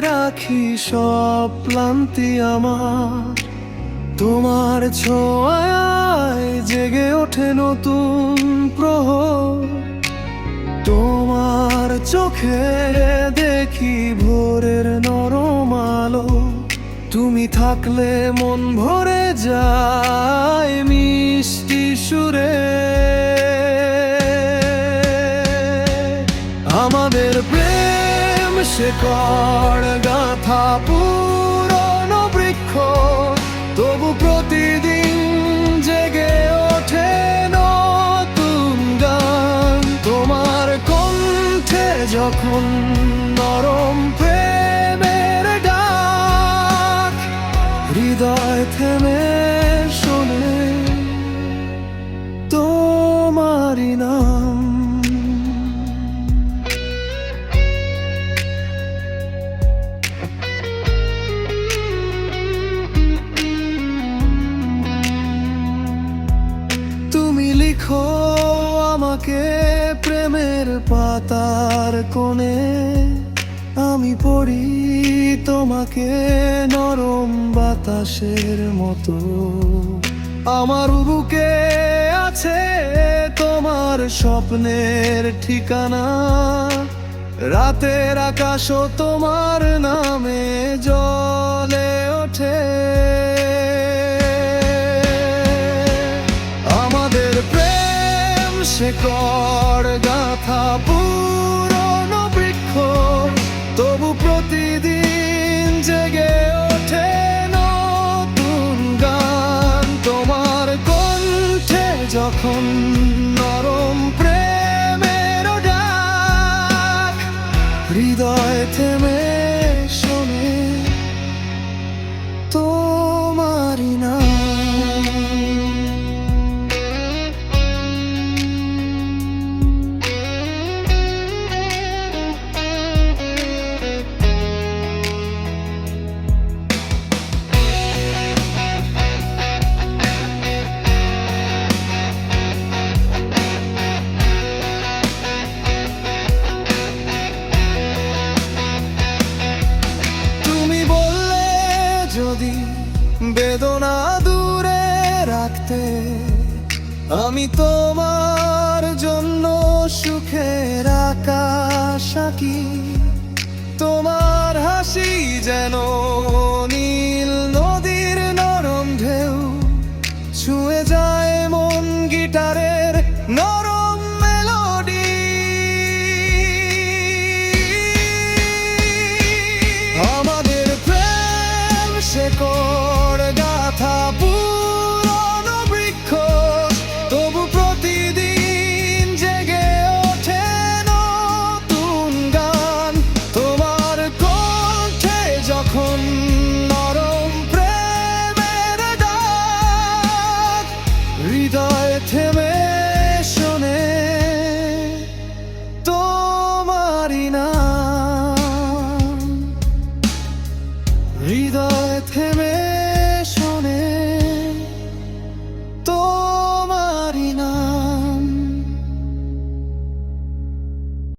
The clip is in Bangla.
রাখি সব ক্লান্তি আমার। তোমার ছোঁয়ায় জেগে ওঠে নতুন প্রহ তোমার চোখে দেখি ভোরের নরম আলো। তুমি থাকলে মন ভরে যায় মিষ্টি সুরে। আমাদের শেকড় গাথা পুরনো বৃক্ষ, তবু প্রতিদিন জেগে ওঠে নতুন গান। তোমার কণ্ঠে যখন নরম প্রেমের ডাক, হৃদয় থেমে শোনে তোমারই নাম। লিখো আমাকে প্রেমের পাতার কোণে। আমি পড়ি তোমাকে নরম বাতাসের মতো। আমার বুকে আছে তোমার স্বপ্নের ঠিকানা। রাতের আকাশও তোমার নামে জলে ওঠে। শেকড় গাথা পুরনো বৃক্ষ তবু প্রতিদিন জেগে ওঠে নতুন গান। তোমার কণ্ঠে যখন বেদনা দূরে রাখতে আমি তোমার জন্য সুখের আকাশ আঁকি। তোমার হাসি যেন শেকড় গাথা পুরনো বৃক্ষ, তবু প্রতিদিন জেগে ওঠে নতুন গান। তোমার কণ্ঠে যখন নরম প্রেমের ডাক, হৃদয় থেমে শোনে, তোমারই নাম